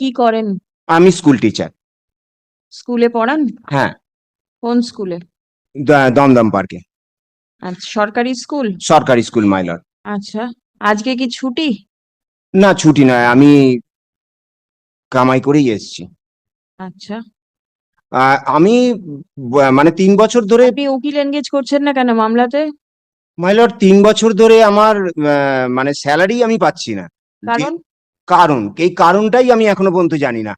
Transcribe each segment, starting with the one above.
কি করেন? আমি স্কুল টিচার স্কুলে পড়ান? হ্যাঁ। কোন স্কুলে দমদম পার্কে। আচ্ছা সরকারি স্কুল সরকারি স্কুল মাইলর আচ্ছা আজকে কি ছুটি? না ছুটি নয় আমি কামাই করেই এসেছি। আচ্ছা। আমি মানে তিন বছর ধরে আপনি উকিল এনগেজ করছেন না কেন মামলাতে? মাইলর তিন বছর ধরে আমার মানে স্যালারি আমি পাচ্ছি না। কারণ? কারণ? এই কারণটাই আমি এখনও পর্যন্ত জানি না।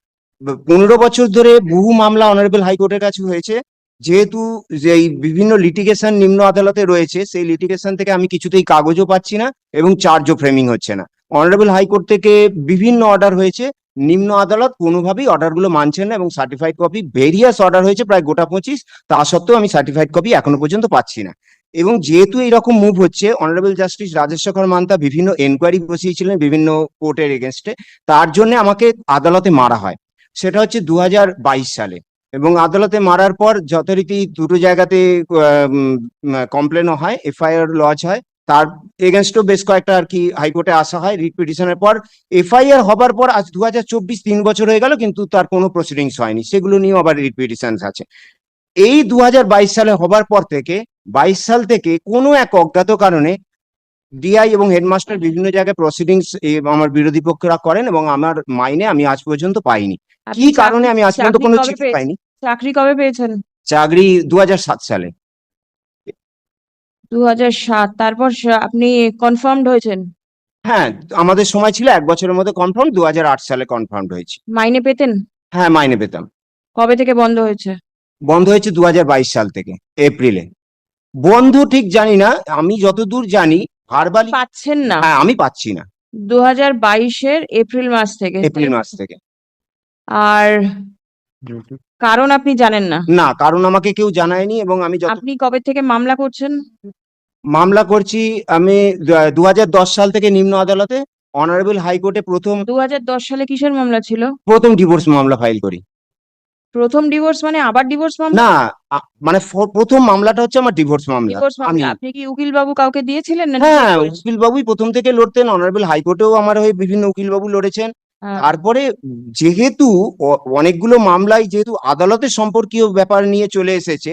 পনেরো বছর ধরে বহু মামলা অনারেবল হাইকোর্টের কাছে হয়েছে। যেহেতু যে বিভিন্ন লিটিগেশন নিম্ন আদালতে রয়েছে, সেই লিটিগেশন থেকে আমি কিছুতেই কাগজও পাচ্ছি না এবং চার্জও ফ্রেমিং হচ্ছে না। অনারেবল হাইকোর্ট থেকে বিভিন্ন অর্ডার হয়েছে। নিম্ন আদালত কোনোভাবেই অর্ডারগুলো মানছেন না এবং সার্টিফাইড কপি ভেরিয়াস অর্ডার হয়েছে প্রায় গোটা পঁচিশ। তা সত্ত্বেও আমি সার্টিফাইড কপি এখনও পর্যন্ত পাচ্ছি না। এবং যেহেতু এরকম মুভ হচ্ছে অনারেবল জাস্টিস রাজেশেখর মান্তা বিভিন্ন এনকোয়ারি বসিয়েছিলেন বিভিন্ন কোর্টের এগেনস্টে তার জন্য আমাকে আদালতে মারা হয়। সেটা হচ্ছে দু হাজার বাইশ সালে। এবং আদালতে মারার পর যথারীতি দুটো জায়গাতে কমপ্লেনও হয় এফআইআর লজ হয়। তার এগেনস্টও বেশ কয়েকটা আর কি হাইকোর্টে আসা হয় রিট পিটিশনের পর। এফআইআর হবার পর আজ দু হাজার চব্বিশ তিন বছর হয়ে গেল, কিন্তু তার কোনো প্রসিডিংস হয়নি। সেগুলো নিয়েও আবার রিট পিটিশন আছে। এই দু হাজার বাইশ সালে হবার পর থেকে বাইশ সাল থেকে কোনো এক অজ্ঞাত কারণে ডিআই এবং হেডমাস্টার বিভিন্ন জায়গায় প্রসিডিংস আমার বিরোধী পক্ষরা করেন এবং আমার মাইনে আমি আজ পর্যন্ত পাইনি। কি কারণে আমি আজ পর্যন্ত কোনো চিঠি পাইনি? চাকরি কবে পেয়েছেন? চাকরি দুহাজার সাত সালে। দু হাজার সাত তারপর আপনি কনফার্মড হয়েছেন? হ্যাঁ আমাদের সময় ছিল এক বছরের মধ্যে কনফার্ম দুহাজার আট সালে কনফার্ম হয়েছে। মাইনে পেতেন? হ্যাঁ মাইনে পেতাম। কবে থেকে বন্ধ হয়েছে? বন্ধ হয়েছে দু হাজার বাইশ সাল থেকে এপ্রিলে। বন্ধ ঠিক জানি না আমি যতদূর জানি ভারবালি পাচ্ছেন না। হ্যাঁ আমি পাচ্ছি না। দু হাজার বাইশের এপ্রিল মাস থেকে এপ্রিল মাস থেকে। আর কারণ আপনি জানেন না। না কারণ আমাকে কেউ জানায়নি এবং আমি যত আপনি কবে থেকে মামলা করছেন? মামলা করছি আমি দু হাজার দশ সাল থেকে নিম্ন আদালতে অনারেবল হাইকোর্টে প্রথম দু হাজার দশ সালে কিসের মামলা ছিল? প্রথম ডিভোর্স মামলা ফাইল করি। প্রথম ডিভোর্স মানে আবার ডিভোর্স মামলা? না মানে প্রথম মামলাটা হচ্ছে আমার ডিভোর্স মামলা। আমি আপনি কি উকিল বাবু কাউকে দিয়েছিলেন না হ্যাঁ উকিল বাবুই প্রথম থেকে লড়তেন অনারেবল হাইকোর্টেও আমার হয়ে বিভিন্ন উকিল বাবু লড়েছেন। হ্যাঁ। তারপরে যেহেতু অনেকগুলো মামলায় যেহেতু আদালতের সম্পর্কীয় ব্যাপার নিয়ে চলে এসেছে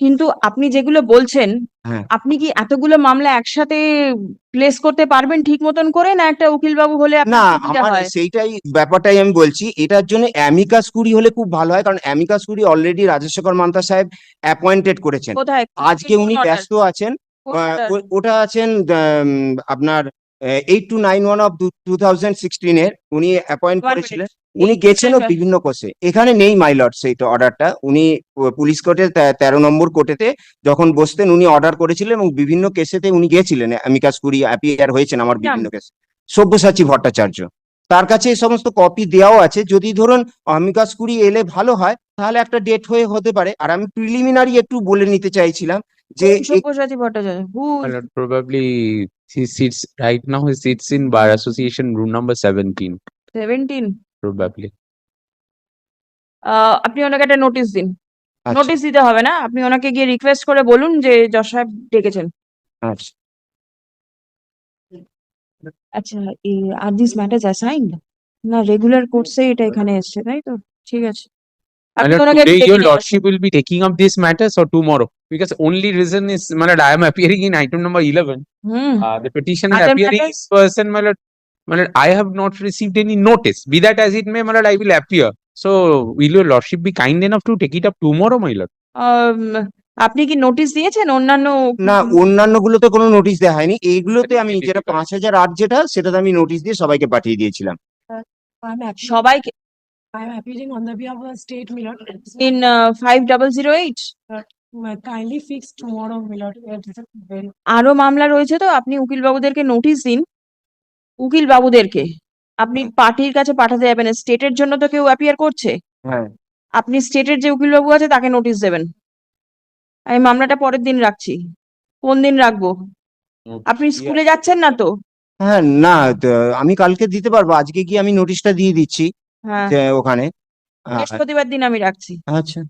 কিন্তু আপনি যেগুলো বলছেন হ্যাঁ। আপনি কি এতগুলো মামলা একসাথে প্লেস করতে পারবেন ঠিক মতন করে না একটা উকিল বাবু হলে আপনার না সুবিধা আমার হয়? সেইটাই ব্যাপারটাই আমি বলছি এটার জন্য অ্যামিকাস কুরি হলে খুব ভালো হয় কারণ amicus curiae already Rajasekhar Mantha সাহেব অ্যাপয়েন্টেড করেছেন। কোথায়? আজকে উনি ব্যস্ত আছেন আহ, ও- ওটা আছেন উম, আপনার eight two nine one of two thousand সিক্সটিনের উনি অ্যাপয়েন্ট করেছিলেন। উনি গেছেনও বিভিন্ন কোর্সে এখানে নেই মাইলট সেইটা অর্ডারটা উনি পুলিশ কোর্টের তেরো নম্বর কোর্টেতে যখন বসতেন উনি অর্ডার করেছিলেন এবং বিভিন্ন কেসেতে উনি গেছিলেন অ্যামিকাস কুরি অ্যাপিয়ার হয়েছেন আমার বিভিন্ন কেসে সব্যসাচী ভট্টাচার্য। তার কাছে এই সমস্ত কপি দেওয়াও আছে। যদি ধরুন অমিকাস কুরি এলে ভালো হয় তাহলে একটা ডেট হয়ে হতে পারে। আর আমি প্রিলিমিনারি একটু বলে নিতে চাইছিলাম যে Sabyasachi Bhattacharya who My he sits right now. He sits in bar association room number seventeen. Seventeen Probably. আপনি ওনাকে একটা নোটিশ দিন আচ্ছা, নোটিশ দিতে হবে না আপনি ওনাকে গিয়ে রিকোয়েস্ট করে বলুন যে যশ সাহেব ডেকেছেন আচ্ছা আচ্ছা আর দিস ম্যাটার্স অ্যাসাইন্ড না রেগুলার কোর্সে এটা এখানে এসছে তাই তো ঠিক আছে আপনি lord, ওনাকে today your lordship will be taking up these matters or tomorrow? because only reason is my I am appearing in item number 11. Mm. Uh, the petitioner Adam appearing matters. is person, malad, lord, I have not received any notice. Be that as it may, malad, I will appear. So, will your lordship be kind enough to take it up tomorrow, my lord? Um, আপনি কি notice দিয়েছেন অন্যান্য না অন্যান্য গুলোতে কোনো notice দেওয়া হয়নি এইগুলোতে আমি যেটা পাঁচ হাজার আট যেটা সেটাতে আমি নোটিস দিয়ে সবাইকে পাঠিয়ে দিয়েছিলাম সবাইকে I am appealing on the behalf of the state, Milord. In uh, 5008? আরও মামলা রয়েছে তো? আপনি উকিল বাবুদেরকে নোটিশ দিন। উকিল বাবুদেরকে আপনি পার্টির কাছে পাঠাতে যাবেন। স্টেটের জন্য তো কেউ অ্যাপিয়ার করছে। হ্যাঁ। আপনি স্টেটের যে উকিল বাবু আছে তাকে নোটিশ দেবেন। আমি মামলাটা পরের দিন রাখছি। কোন দিন রাখব? আপনি স্কুলে যাচ্ছেন না তো? হ্যাঁ না আমি কালকে দিতে পারব। আজকে গিয়ে আমি নোটিশটা দিয়ে দিচ্ছি। হ্যাঁ। ওখানে। বৃহস্পতিবার দিন আমি রাখছি। আচ্ছা।